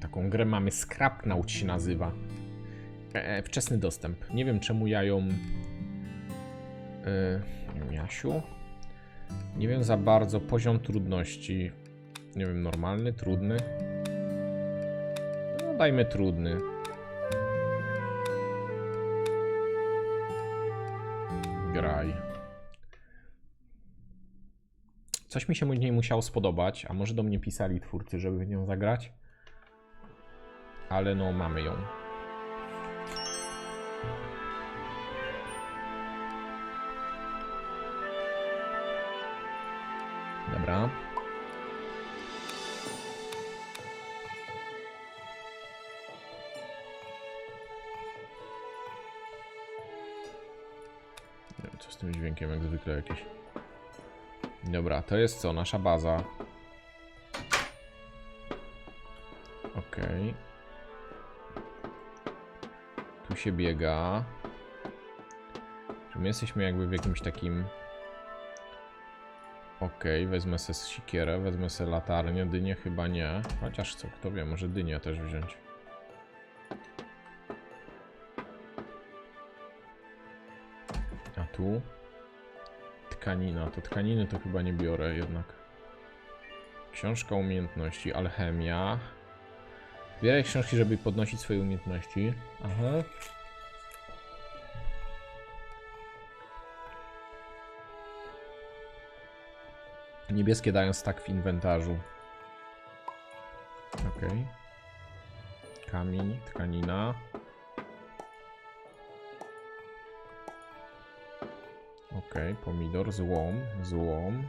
taką grę mamy, Scrapnaut się nazywa. E, wczesny dostęp. Nie wiem czemu ja ją... E, Jasiu? Nie wiem za bardzo poziom trudności. Nie wiem, normalny, trudny? No dajmy trudny. Graj. Coś mi się niej musiało spodobać, a może do mnie pisali twórcy, żeby w nią zagrać. Ale no, mamy ją. Dobra. Co z tym dźwiękiem, jak zwykle jakieś. Dobra, to jest co? Nasza baza. Okej. Tu się biega. My jesteśmy jakby w jakimś takim... Okej, wezmę se sikierę, wezmę se latarnię, dynię chyba nie. Chociaż co, kto wie, może dynię też wziąć. A tu? Tkanina, to tkaniny to chyba nie biorę jednak. Książka umiejętności, alchemia. Zbieraj książki, żeby podnosić swoje umiejętności. Aha. Niebieskie dają stack w inwentarzu. Ok. Kamień, tkanina. Ok, pomidor, złom, złom.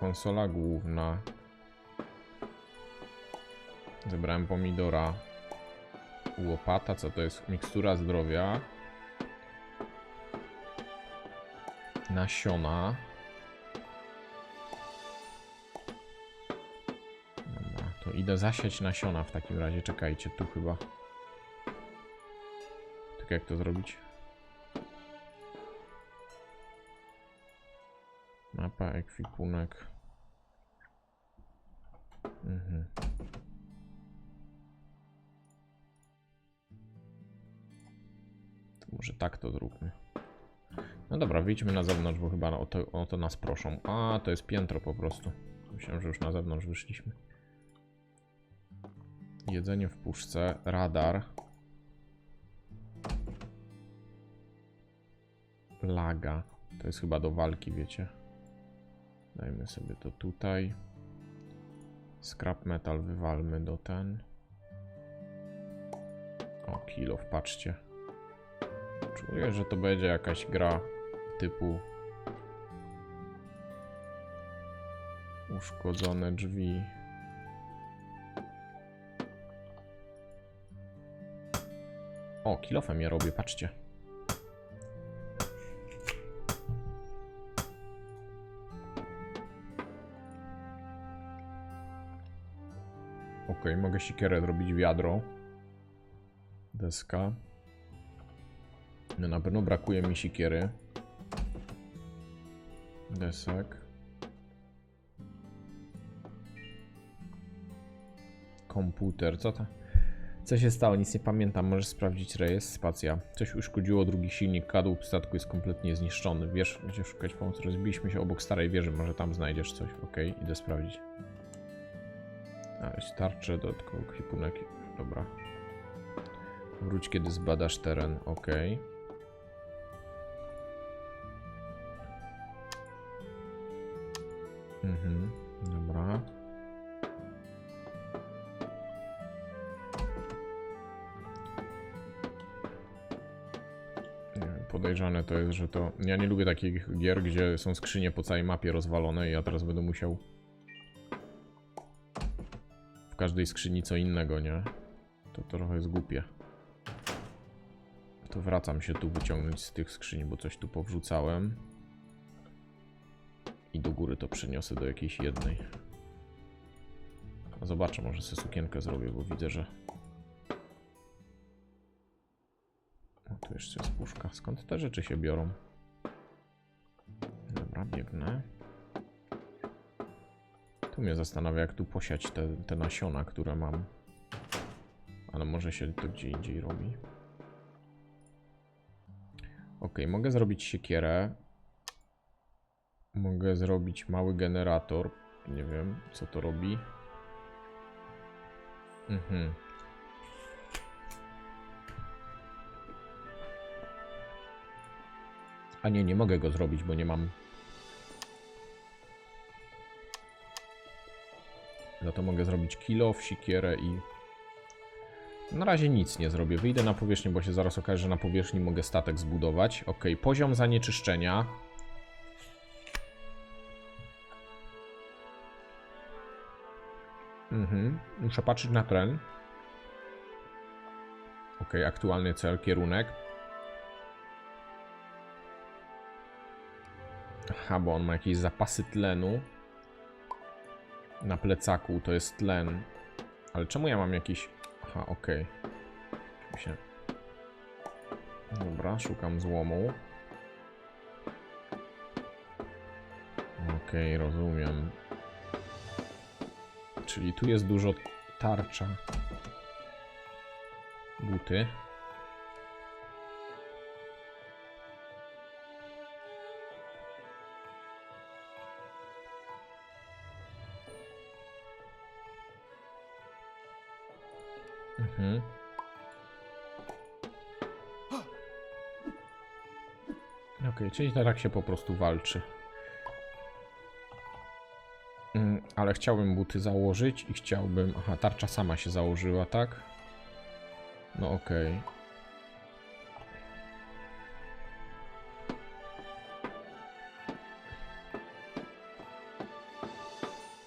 Konsola główna. Zebrałem pomidora. Łopata, co to jest? Mikstura zdrowia. Nasiona. Dobra, to idę zasiać nasiona w takim razie. Czekajcie, tu chyba. Tak jak to zrobić? Mapa, ekwipunek. Mhm. Może tak to zróbmy. No dobra, wyjdźmy na zewnątrz, bo chyba o to, o to nas proszą. A, to jest piętro po prostu. Myślałem, że już na zewnątrz wyszliśmy. Jedzenie w puszce, radar. Laga. To jest chyba do walki, wiecie. Dajmy sobie to tutaj. Scrap metal wywalmy do ten. O, kilo, patrzcie. Czuję, że to będzie jakaś gra typu uszkodzone drzwi. O, kilofem ja robię, patrzcie. Ok, mogę sikierę zrobić wiadro. Deska. No na pewno brakuje mi sikiery. Desek. Komputer, co to? Co się stało? Nic nie pamiętam. Możesz sprawdzić rejestr. Spacja. Coś uszkodziło drugi silnik. Kadłub statku jest kompletnie zniszczony. Wiesz, gdzie szukać pomocy? Rozbiliśmy się obok starej wieży. Może tam znajdziesz coś. Ok, idę sprawdzić. A, tarcze, dodatkowy kwipunek. Dobra. Wróć, kiedy zbadasz teren. Ok. Mhm, dobra. Podejrzane to jest, że to. Ja nie lubię takich gier, gdzie są skrzynie po całej mapie rozwalone i ja teraz będę musiał w każdej skrzyni co innego, nie? To trochę jest głupie. To wracam się tu wyciągnąć z tych skrzyni, bo coś tu powrzucałem. I do góry to przeniosę do jakiejś jednej. Zobaczę, może sobie sukienkę zrobię, bo widzę, że... O, tu jeszcze jest puszka. Skąd te rzeczy się biorą? Dobra, biegnę. Tu mnie zastanawia, jak tu posiać te, te nasiona, które mam. Ale może się to gdzie indziej robi. Ok, mogę zrobić siekierę. Mogę zrobić mały generator. Nie wiem, co to robi. Mhm. A nie, nie mogę go zrobić, bo nie mam. No to mogę zrobić kilo, sikierę i... Na razie nic nie zrobię. Wyjdę na powierzchnię, bo się zaraz okaże, że na powierzchni mogę statek zbudować. Ok, poziom zanieczyszczenia. Mhm, muszę patrzeć na tren. Ok, aktualny cel, kierunek. Aha, bo on ma jakieś zapasy tlenu. Na plecaku to jest tlen. Ale czemu ja mam jakiś... Aha, okej. Się... Dobra, szukam złomu. Okej, rozumiem. Czyli tu jest dużo tarcza. Buty. Mhm. Okej, czyli tak się po prostu walczy. Chciałbym buty założyć i chciałbym... Aha, tarcza sama się założyła, tak? No okej.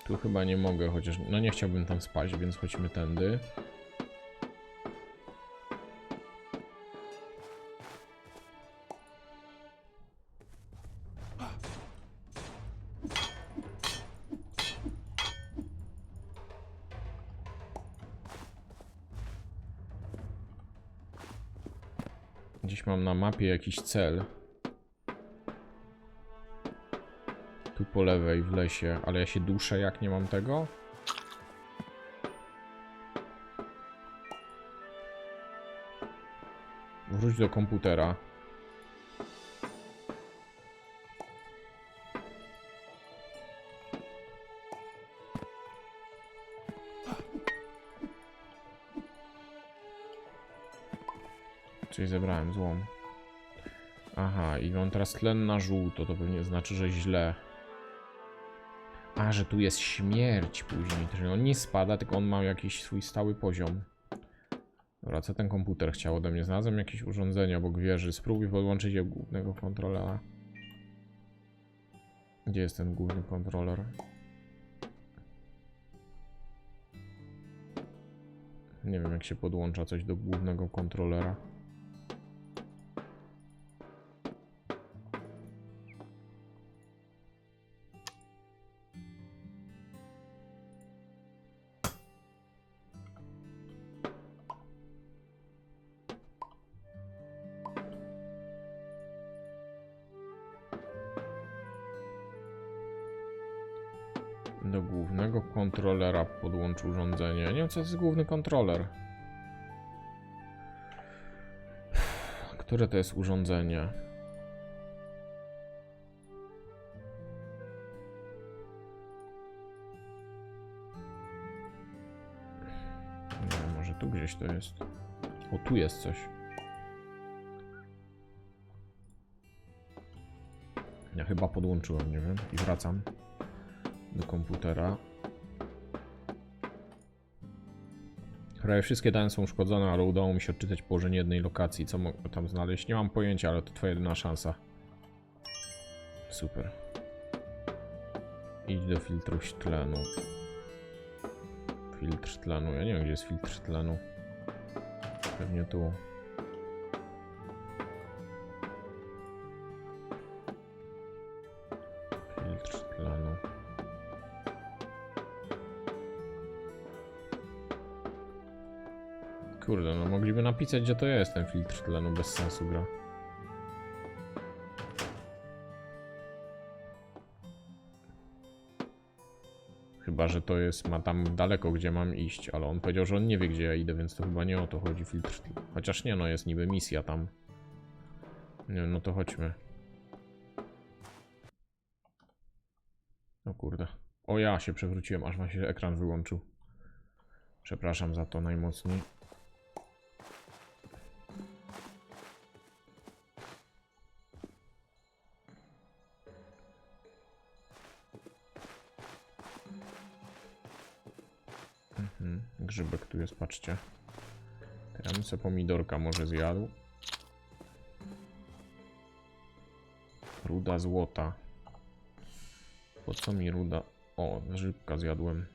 Tu chyba nie mogę, chociaż... No nie chciałbym tam spać, więc chodźmy tędy. Mapie jakiś cel. Tu po lewej w lesie, ale ja się duszę jak nie mam tego. Wróć do komputera. Czyli zebrałem złom. Aha, i mam teraz tlen na żółto, to pewnie znaczy, że źle. A, że tu jest śmierć później, że on nie spada, tylko on ma jakiś swój stały poziom. Dobra, co ten komputer chciał ode mnie? Znalazłem jakieś urządzenie obok wieży. Spróbuj podłączyć je głównego kontrolera. Gdzie jest ten główny kontroler? Nie wiem, jak się podłącza coś do głównego kontrolera. Podłącz urządzenie. Nie wiem, co jest główny kontroler. Które to jest urządzenie? Nie może tu gdzieś to jest. O, tu jest coś. Ja chyba podłączyłem, nie wiem, i wracam do komputera. Prawie wszystkie dane są uszkodzone, ale udało mi się odczytać położenie jednej lokacji. Co mogę tam znaleźć? Nie mam pojęcia, ale to twoja jedyna szansa. Super. Idź do filtru tlenu. Filtr tlenu. Ja nie wiem, gdzie jest filtr tlenu. Pewnie tu. Napisać, gdzie to jest ten filtr tlenu, bez sensu gra. Chyba, że to jest, ma tam daleko, gdzie mam iść, ale on powiedział, że on nie wie, gdzie ja idę, więc to chyba nie o to chodzi, filtr. Chociaż nie, no jest niby misja tam. Nie, no to chodźmy. O kurde. O ja się przewróciłem, aż wam się ekran wyłączył. Przepraszam za to najmocniej. Patrzcie. Ja bym sobie pomidorka może zjadł. Ruda złota. Po co mi ruda? O, grzybka zjadłem.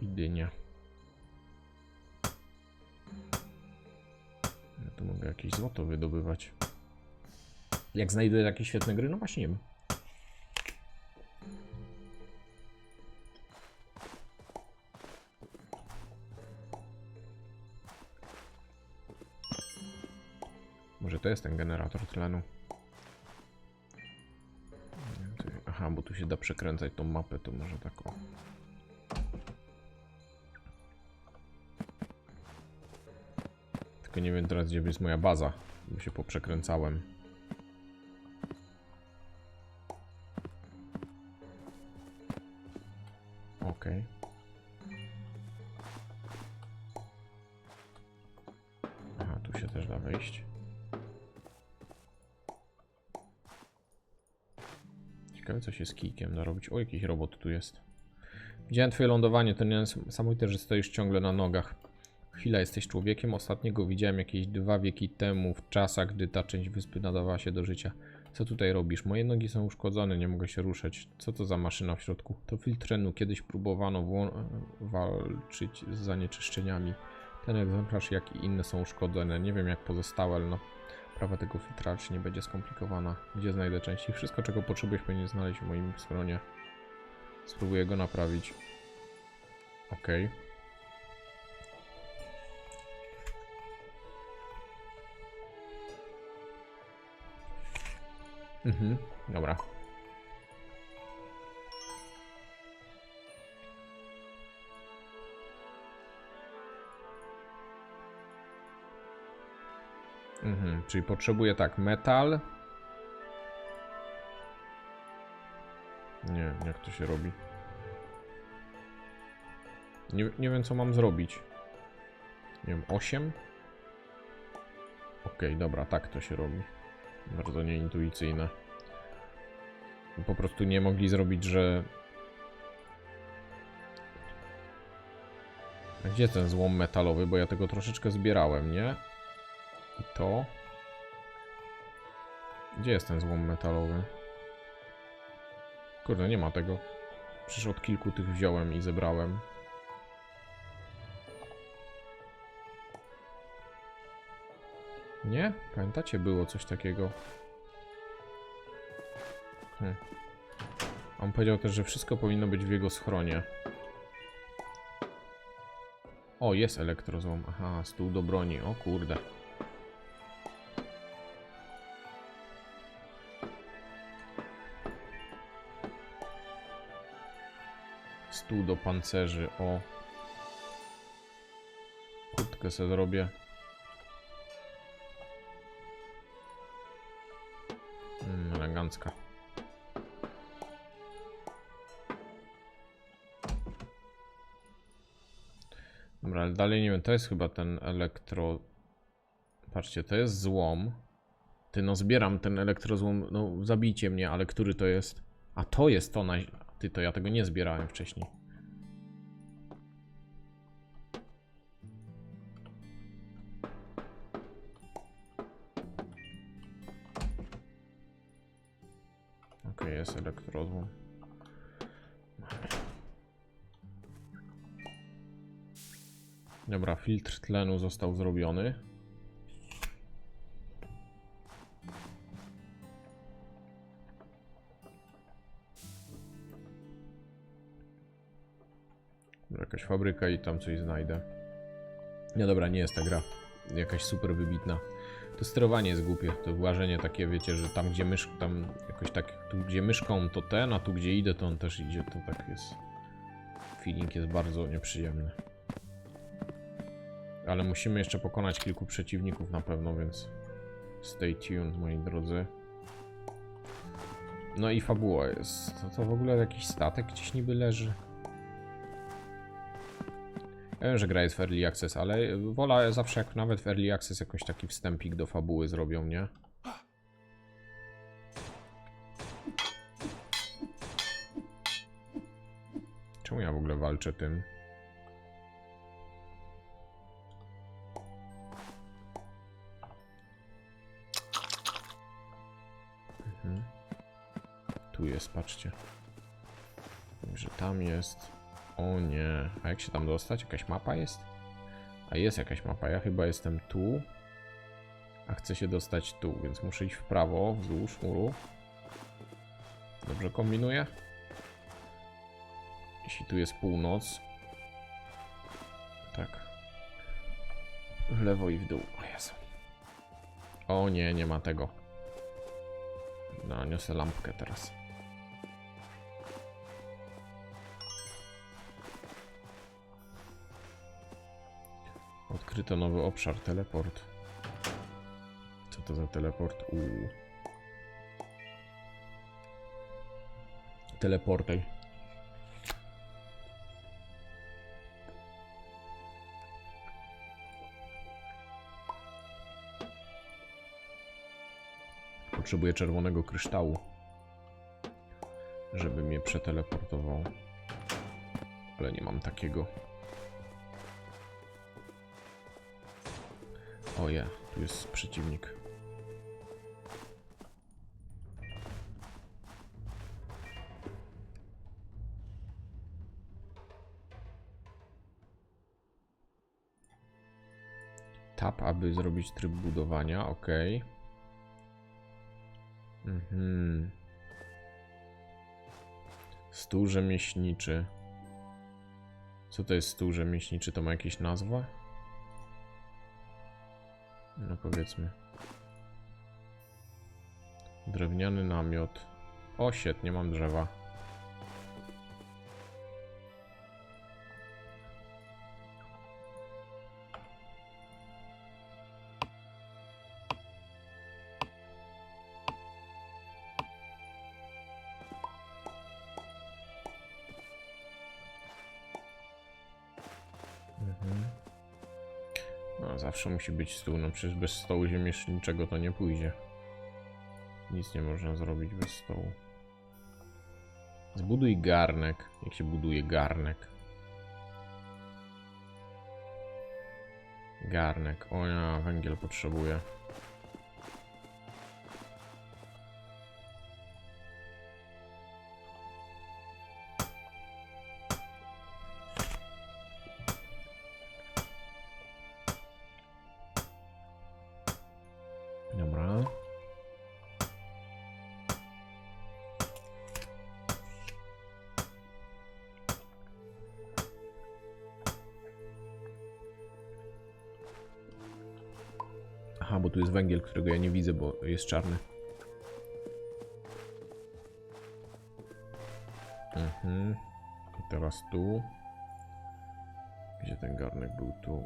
I dynia. Ja tu mogę jakieś złoto wydobywać. Jak znajduję takie świetne gry? No właśnie nie wiem. Może to jest ten generator tlenu. Aha, bo tu się da przekręcać tą mapę, to może tak o. Tylko nie wiem teraz, gdzie jest moja baza, bo się poprzekręcałem. Okej. Aha, tu się też da wejść. Ciekawe, co się z kijkiem da robić. O, jakiś robot tu jest. Widziałem twoje lądowanie, to niesamowite, że stoisz ciągle na nogach. Chwila, jesteś człowiekiem. Ostatniego widziałem jakieś dwa wieki temu, w czasach, gdy ta część wyspy nadawała się do życia. Co tutaj robisz? Moje nogi są uszkodzone, nie mogę się ruszać. Co to za maszyna w środku? To filtr trenu. Kiedyś próbowano walczyć z zanieczyszczeniami. Ten egzemplarz, jak i inne są uszkodzone. Nie wiem jak pozostałe, ale no. Prawa tego filtra czy nie będzie skomplikowana. Gdzie znajdę części? Wszystko, czego potrzebujesz, powinien znaleźć w moim stronie. Spróbuję go naprawić. Okej. Mhm, dobra. Czyli potrzebuję tak, metal. Nie, jak to się robi. Nie, nie wiem, co mam zrobić. Nie wiem, 8? Okej, dobra, tak to się robi. Bardzo nieintuicyjne. Po prostu nie mogli zrobić, że... Gdzie ten złom metalowy? Bo ja tego troszeczkę zbierałem, nie? I to... Gdzie jest ten złom metalowy? Kurde, nie ma tego. Przecież od kilku tych wziąłem i zebrałem. Nie? Pamiętacie, było coś takiego. Hm. On powiedział też, że wszystko powinno być w jego schronie. O, jest elektrozłom. Aha, stół do broni. O kurde. Stół do pancerzy. O. Kurtkę sobie zrobię. Mm, elegancka. Dobra, ale dalej nie wiem, to jest chyba ten elektro... Patrzcie, to jest złom. Ty, no zbieram ten elektrozłom, no zabijcie mnie, ale który to jest? A to jest to na... Ty, to ja tego nie zbierałem wcześniej. Filtr tlenu został zrobiony. Jakaś fabryka i tam coś znajdę. Nie dobra, nie jest ta gra jakaś super wybitna. To sterowanie jest głupie, to łażenie takie, wiecie, że tam gdzie mysz, tam jakoś tak, tu gdzie myszką to ten, a tu gdzie idę to on też idzie, to tak jest. Feeling jest bardzo nieprzyjemny. Ale musimy jeszcze pokonać kilku przeciwników na pewno, więc stay tuned moi drodzy. No i fabuła jest. To, to w ogóle jakiś statek gdzieś niby leży. Ja wiem, że gra jest w Early Access, ale wola zawsze jak nawet w Early Access jakoś taki wstępik do fabuły zrobią, nie? Czemu ja w ogóle walczę tym? Tu jest, patrzcie. Także tam jest. O nie. A jak się tam dostać? Jakaś mapa jest? A jest jakaś mapa. Ja chyba jestem tu. A chcę się dostać tu, więc muszę iść w prawo, wzdłuż muru. Dobrze kombinuję? Jeśli tu jest północ. Tak. W lewo i w dół. O Jezu. O nie, nie ma tego. No, niosę lampkę teraz. Odkryto nowy obszar, teleport. Co to za teleport? Uuu. Teleportaj. Potrzebuję czerwonego kryształu, żeby mnie przeteleportował. Ale nie mam takiego. O je, tu jest przeciwnik. Tap, aby zrobić tryb budowania, ok. Mhm. Stół rzemieślniczy. Co to jest stół rzemieślniczy? To ma jakieś nazwę? No powiedzmy. Drewniany namiot. O, świetnie, mam drzewa. Zawsze musi być stół. No przecież bez stołu ziemieszniczego to nie pójdzie. Nic nie można zrobić bez stołu. Zbuduj garnek. Jak się buduje garnek? Garnek. O ja, węgiel potrzebuję. Tu jest węgiel, którego ja nie widzę, bo jest czarny. Mhm. I teraz tu. Gdzie ten garnek był? Tu.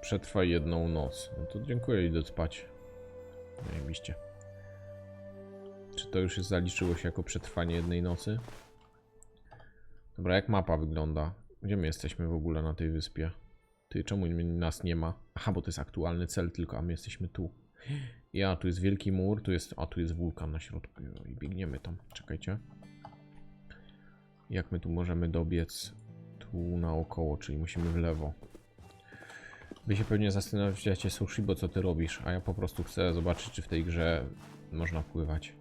Przetrwaj jedną noc. No to dziękuję, idę spać. Zajebiście. Czy to już jest, zaliczyło się jako przetrwanie jednej nocy? Dobra, jak mapa wygląda? Gdzie my jesteśmy w ogóle na tej wyspie? Ty, czemu nas nie ma? Aha, bo to jest aktualny cel tylko, a my jesteśmy tu. Ja, tu jest wielki mur, tu jest... A, tu jest wulkan na środku i biegniemy tam. Czekajcie. Jak my tu możemy dobiec? Tu naokoło, czyli musimy w lewo. Wy się pewnie zastanawiacie, Sushi, bo co ty robisz? A ja po prostu chcę zobaczyć, czy w tej grze można pływać.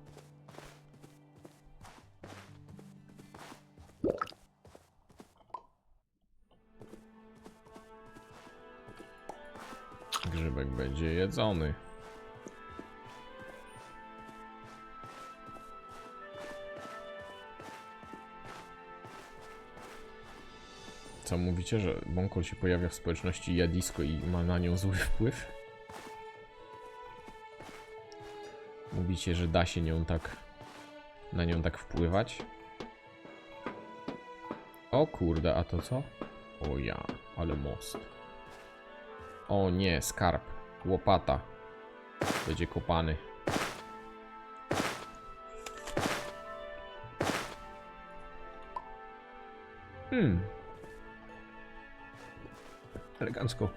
Będzie jedzony. Co mówicie, że Bąkol się pojawia w społeczności Jadisko i ma na nią zły wpływ? Mówicie, że da się nią tak na nią tak wpływać? O kurde, a to co? O ja, ale most. O nie, skarb. Łopata. Będzie kopany. Hmm. Elegancko.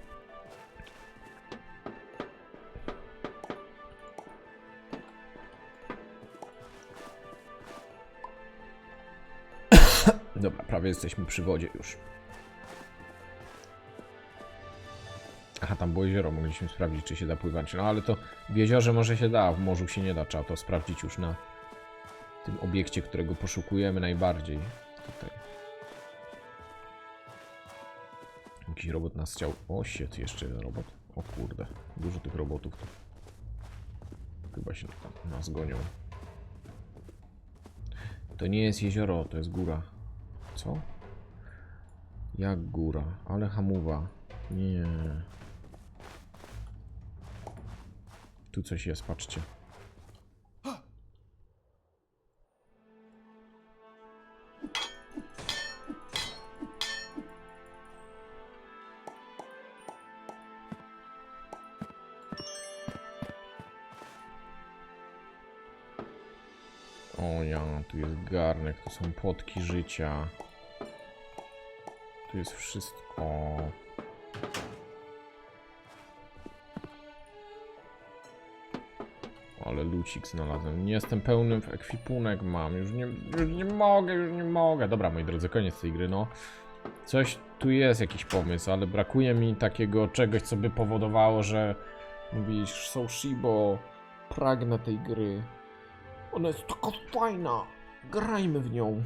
Dobra, prawie jesteśmy przy wodzie już. Aha, tam było jezioro, mogliśmy sprawdzić, czy się da pływać. No ale to w jeziorze może się da, w morzu się nie da. Trzeba to sprawdzić już na tym obiekcie, którego poszukujemy najbardziej. Tutaj. Jakiś robot nas chciał... O, shit, jeszcze jeden robot. O kurde, dużo tych robotów tu. Chyba się tam nas gonią. To nie jest jezioro, to jest góra. Co? Jak góra? Ale hamuwa. Nie. Tu coś jest, patrzcie. O ja, tu jest garnek, to są płotki życia. Tu jest wszystko. Ale lucik znalazłem. Nie jestem pełny w ekwipunek mam. Już nie, już nie mogę, już nie mogę. Dobra, moi drodzy, koniec tej gry, no. Coś tu jest jakiś pomysł, ale brakuje mi takiego czegoś, co by powodowało, że mówisz, Soushibo, pragnę tej gry. Ona jest taka fajna. Grajmy w nią.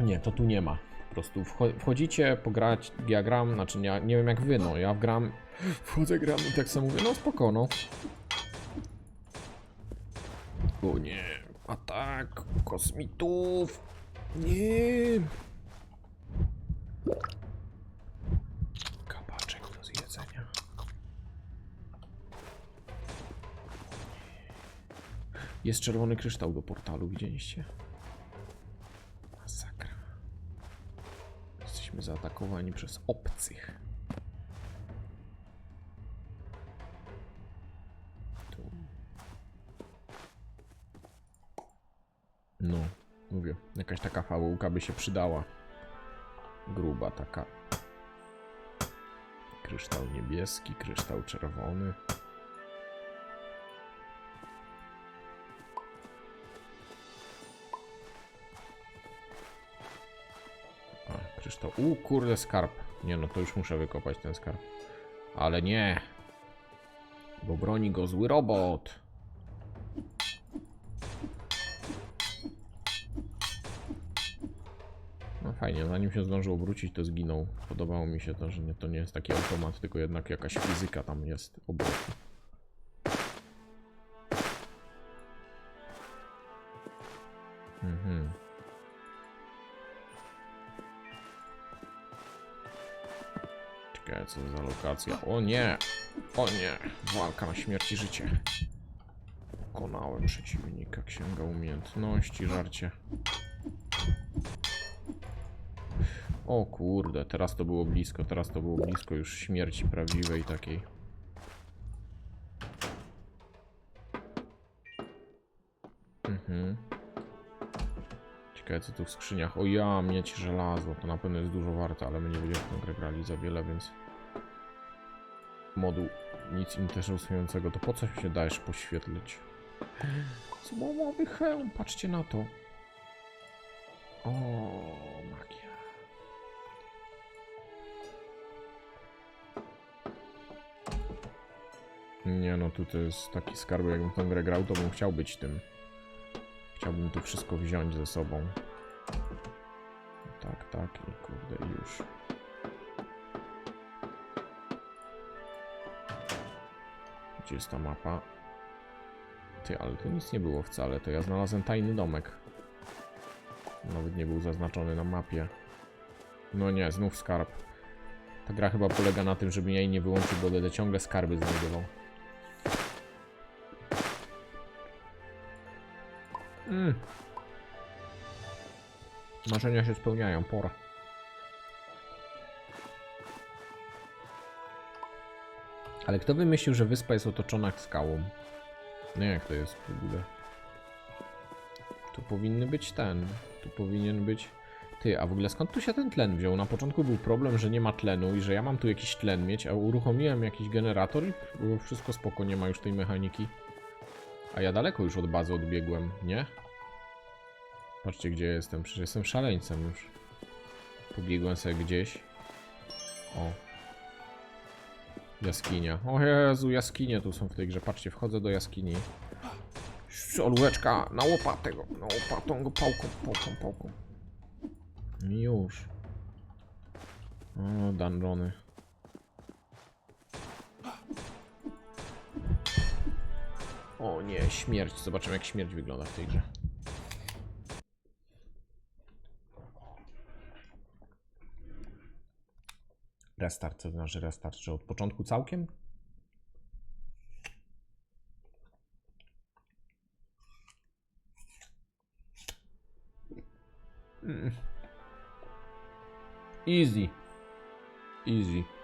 Nie, to tu nie ma. Po prostu wcho- wchodzicie, pograć, ja gram, znaczy nie, nie wiem jak wy, no ja gram, wchodzę, gram i tak samo mówię, no spoko, no. O nie, atak kosmitów. Nie. Kabaczek do zjedzenia. Jest czerwony kryształ do portalu, widzieliście? Masakra. Jesteśmy zaatakowani przez obcych. Mówię, jakaś taka fabułka by się przydała. Gruba taka. Kryształ niebieski, kryształ czerwony. A, kryształ. U, kurde, skarb. Nie no, to już muszę wykopać ten skarb. Ale nie. Bo broni go zły robot. Fajnie, zanim się zdążył obrócić, to zginął. Podobało mi się to, że nie, to nie jest taki automat, tylko jednak jakaś fizyka tam jest obrotu. Mhm. Czekaj, co za lokacja? O nie! O nie! Walka na śmierć i życie. Pokonałem przeciwnika. Księga umiejętności, żarcie. O kurde, teraz to było blisko, teraz to było blisko już śmierci prawdziwej takiej. Mhm. Ciekawe co tu w skrzyniach. O ja, mieć żelazo, to na pewno jest dużo warte, ale my nie będziemy w tę grę grali za wiele, więc... Moduł nic interesującego, to po co się dajesz poświetlić? Złomowy hełm, patrzcie na to. O, Nie no, tu to jest taki skarb, jakbym tę grę grał, to bym chciał być tym. Chciałbym tu wszystko wziąć ze sobą. Tak, tak i kurde, już. Gdzie jest ta mapa? Ty, ale tu nic nie było wcale, to ja znalazłem tajny domek. Nawet nie był zaznaczony na mapie. No nie, znów skarb. Ta gra chyba polega na tym, żebym jej nie wyłączył, bo będę ciągle skarby znajdował. Mm. Marzenia się spełniają, pora. Ale kto wymyślił, że wyspa jest otoczona skałą? No jak to jest w ogóle? Tu powinny być ten. Tu powinien być. Ty, a w ogóle skąd tu się ten tlen wziął? Na początku był problem, że nie ma tlenu i że ja mam tu jakiś tlen mieć, a uruchomiłem jakiś generator i wszystko spoko, nie ma już tej mechaniki. A ja daleko już od bazy odbiegłem, nie? Patrzcie gdzie jestem, przecież jestem szaleńcem już. Pobiegłem sobie gdzieś. O. Jaskinia. O Jezu, jaskinie tu są w tej grze. Patrzcie, wchodzę do jaskini. Solóweczka, na łopatę go, na łopatą go, pałką, pałką, pałką. Już. O, dungeony. O nie, śmierć. Zobaczymy jak śmierć wygląda w tej grze. Restart, co to znaczy restart? Czy od początku całkiem? Mm. Easy. Easy.